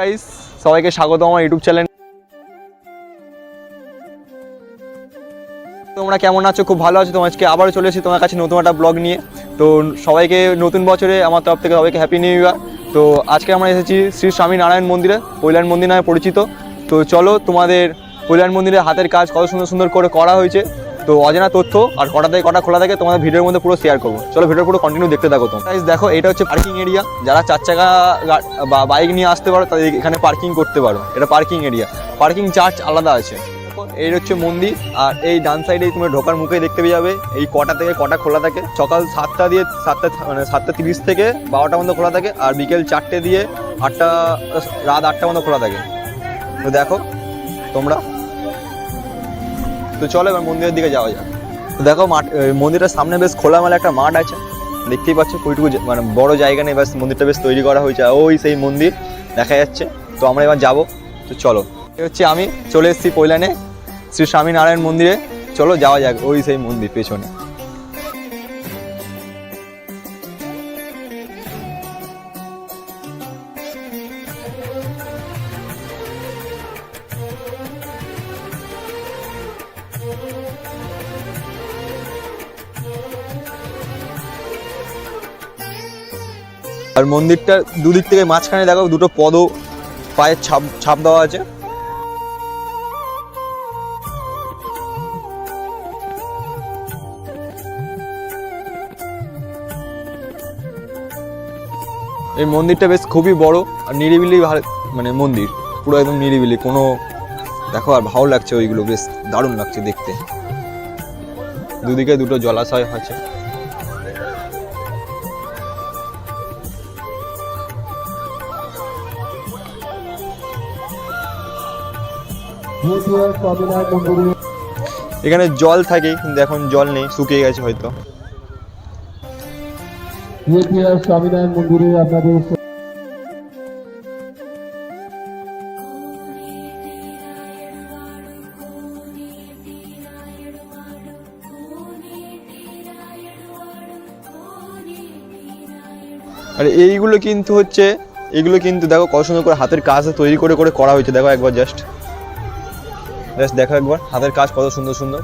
Guys সবাইকে স্বাগত আমার ইউটিউব চ্যানেল। তোমরা কেমন আছো? খুব ভালো আছো? তোমার আজকে আবারও চলে এসেছি তোমার কাছে নতুন একটা ব্লগ নিয়ে। তো সবাইকে নতুন বছরে আমার তরফ থেকে সবাইকে হ্যাপি নিউ ইয়ার তো আজকে আমরা এসেছি শ্রী স্বামী নারায়ণ মন্দিরে কৈলান মন্দির নামে পরিচিত। তো চলো তোমাদের কৈলান মন্দিরে হাতের কাজ কত সুন্দর সুন্দর করে করা হয়েছে। তো অজানা তথ্য আর কটা থেকে কটা খোলা থাকে তোমাদের ভিডিওর মধ্যে পুরো শেয়ার করব। চলো ভিডিও পুরো কন্টিনিউ দেখতে থাকো তো। Guys, দেখো এটা হচ্ছে পার্কিং এরিয়া যারা চার চাকা বা বাইক নিয়ে আসতে পারো তাদের এখানে পার্কিং করতে পারো। এটা পার্কিং এরিয়া পার্কিং চার্জ আলাদা আছে। এই হচ্ছে মন্দির আর এই ডান সাইডে তুমি ঢোকার মুখে দেখতে পেয়ে যাবে। এই কটা থেকে কটা খোলা থাকে? সকাল সাতটা দিয়ে সাতটা মানে সাতটা তিরিশ থেকে বারোটা মধ্যে খোলা থাকে আর বিকেল চারটে দিয়ে আটটা রাত আটটা মধ্যে খোলা থাকে। তো দেখো তোমরা তো চলো এবার মন্দিরের দিকে যাওয়া যাক। তো দেখো মাঠ মন্দিরটার সামনে বেশ খোলামেলা একটা মাঠ আছে। দেখতেই পাচ্ছ কইটুকু মানে বড় জায়গা নেই ব্যাস মন্দিরটা বেশ তৈরি করা হয়েছে। ওই সেই মন্দির দেখা যাচ্ছে। তো আমরা এবার যাব। তো চলো। এ হচ্ছে আমি চলে এসেছি কৈলানে শ্রী স্বামীনারায়ণ মন্দিরে। চলো যাওয়া যাক ওই সেই মন্দির পেছনে। আর মন্দিরটার দুদিক থেকে মাঝখানে দেখো দুটো পদ পায়ের ছাপ ছাপ দেওয়া আছে। এই মন্দিরটা বেশ খুবই বড় আর নিরিবিলি মানে মন্দির, পুরো একদম নিরিবিলি, কোনো দেখো আর ভালো লাগছে ওইগুলো, বেশ দারুণ লাগছে দেখতে। দুদিকে দুটো জলাশয় আছে। এখানে জল থাকে কিন্তু এখন জল নেই, শুকিয়ে গেছে হয়তো। আপনাদের আর এইগুলো কিন্তু হচ্ছে, এগুলো কিন্তু দেখো কত সুন্দর করে হাতের কাজ তৈরি করে করে করা হয়েছে। দেখো একবার জাস্ট জাস্ট দেখো একবার, হাতের কাজ কত সুন্দর সুন্দর।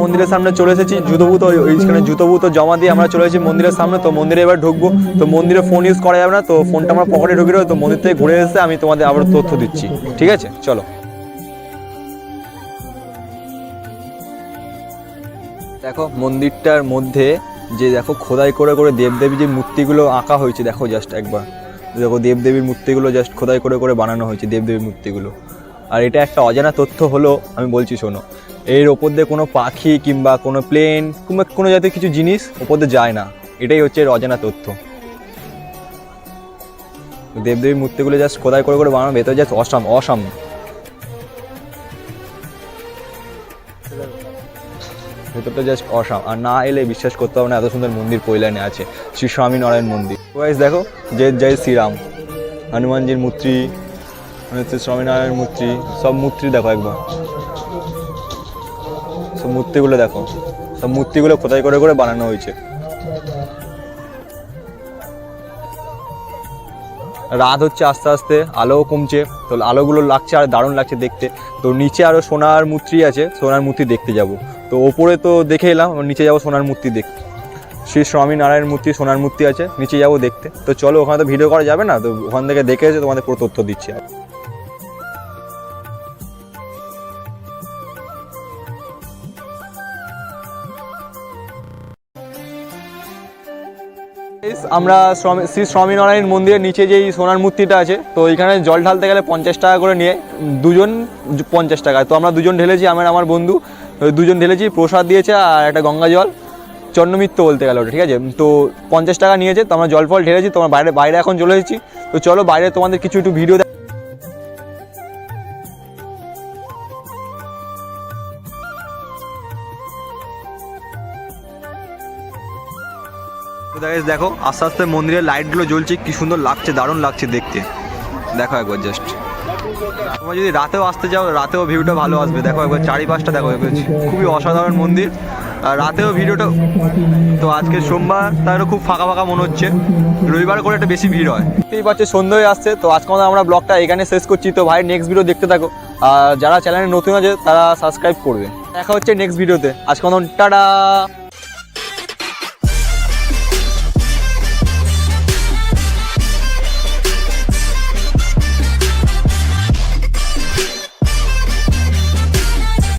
মন্দিরের সামনে চলে এসেছি জুতো বুতো ওইখানে জুতো বুতো জমা দিয়ে আমরা চলে এসেছি মন্দিরের সামনে। তো মন্দিরে এবার ঢুকবো। তো মন্দিরে ফোন ইউজ করা যাবে না, তো ফোনটা আমার পকেটে ঢুকে তো মন্দির থেকে ঘুরে এসে আমি তোমাদের আবার তথ্য দিচ্ছি। ঠিক আছে? চলো। দেখো, মন্দিরটার মধ্যে যে দেখো খোদাই করে করে দেবদেবী যে মূর্তিগুলো আঁকা হয়েছে, দেখো জাস্ট একবার। দেখো দেবদেবীর মূর্তিগুলো জাস্ট খোদাই করে করে বানানো হয়েছে, দেবদেবীর মূর্তিগুলো। আর এটা একটা অজানা তথ্য হলো, আমি বলছি শোনো, এর ওপর দিয়ে কোনো পাখি কিংবা কোনো প্লেন কিংবা কোনো জাতীয় কিছু জিনিস ওপর দিয়ে যায় না। এটাই হচ্ছে এর অজানা তথ্য। দেবদেবীর মূর্তিগুলো জাস্ট খোদাই করে করে বানানো, ভেতরে জাস্ট অসাম অসাম। ভেতরটা জাস্ট অসাম। আর না এলে বিশ্বাস করতে হবে না, এত সুন্দর মন্দির কৈলানে আছে। শ্রী স্বামীনারায়ণ মন্দির। ওয়াইজ দেখো, জয় জয় শ্রীরাম। হনুমানজির মূর্তি মানে হচ্ছে স্বামীনারায়ণ মূর্তি, সব মূর্তি দেখো একবার। সব মূর্তিগুলো দেখো। সব মূর্তিগুলো কোথায় করে করে বানানো হয়েছে। রাত হচ্ছে আস্তে আস্তে আলোও কমছে। তো আলোগুলো লাগছে আর দারুণ লাগছে দেখতে। তো নিচে আরও সোনার মূর্তি আছে সোনার মূর্তি দেখতে যাব। তো ওপরে তো দেখে এলাম নিচে যাব সোনার মূর্তি দেখতে শ্রী স্বামীনারায়ণ মূর্তি সোনার মূর্তি আছে নিচে যাব দেখতে। তো চলো ওখানে তো ভিডিও করা যাবে না তো ওখান থেকে দেখে এসে তোমাদের পুরো তথ্য দিচ্ছি। Guys, আমরা শ্রী স্বামীনারায়ণ মন্দিরের নিচে যেই সোনার মূর্তিটা আছে, তো এখানে জল ঢালতে গেলে পঞ্চাশ টাকা করে নিয়ে দুজন পঞ্চাশ টাকা। তো আমরা দুজন ঢেলেছি, আমার আমার বন্ধু। দুজন ঢেলেছি, প্রসাদ দিয়েছে আর একটা গঙ্গা জল। চন্দ্রমিত্র বলতে গেল ওটা, ঠিক আছে? তো পঞ্চাশ টাকা নিয়েছে, তো আমরা জল ফল ঢেলেছি তোমার বাইরে বাইরে এখন চলে এসেছি। তো চলো বাইরে তোমাদের কিছু একটু ভিডিও দেখো, আস্তে আস্তে মন্দিরের লাইটগুলো জ্বলছে, কি সুন্দর লাগছে, দারুণ লাগছে দেখতে। দেখো একবার জাস্ট তোমরা যদি রাতেও আসতে চাও, রাতেও ভিউটা ভালো আসবে। দেখো একবার চারিপাশটা, দেখো খুবই অসাধারণ মন্দির। আর রাতেও ভিডিওটা, তো আজকে সোমবার, তাহলে খুব ফাঁকা ফাঁকা মনে হচ্ছে। রবিবার করে একটা বেশি ভিড় হয়। এই পাচ্ছে, সন্ধ্যে হয়ে আসছে, তো আজকে আমরা ব্লগটা এখানে শেষ করছি। তো ভাই নেক্সট ভিডিও দেখতে থাকো। আর যারা চ্যানেলে নতুন আছে, তারা সাবস্ক্রাইব করবে। দেখা হচ্ছে নেক্সট ভিডিওতে আজকে টাটা!